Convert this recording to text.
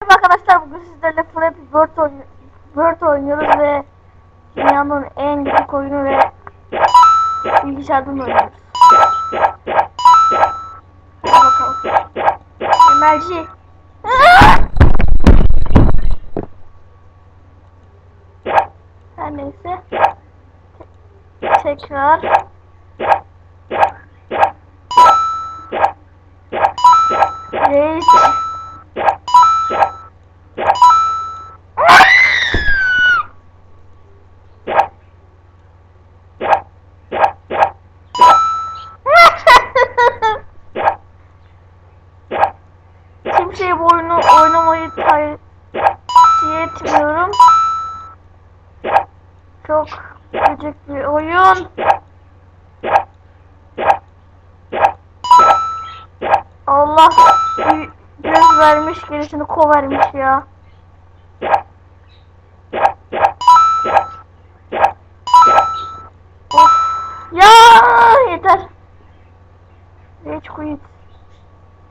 Merhaba arkadaşlar bugün sizlerle Flappy Bird, oynu Bird oynuyoruz ve dünyanın en büyük oyunu ve bilgisayardan oynuyoruz. Hadi bakalım. Emelci. Her neyse. Tekrar. Reis. kimseye bu oyunu oynamayı tavsiye etmiyorum. Çok gıcık bir oyun. Allah göz vermiş gerisini ko vermiş ya. Of. Ya yeter. Rage quit.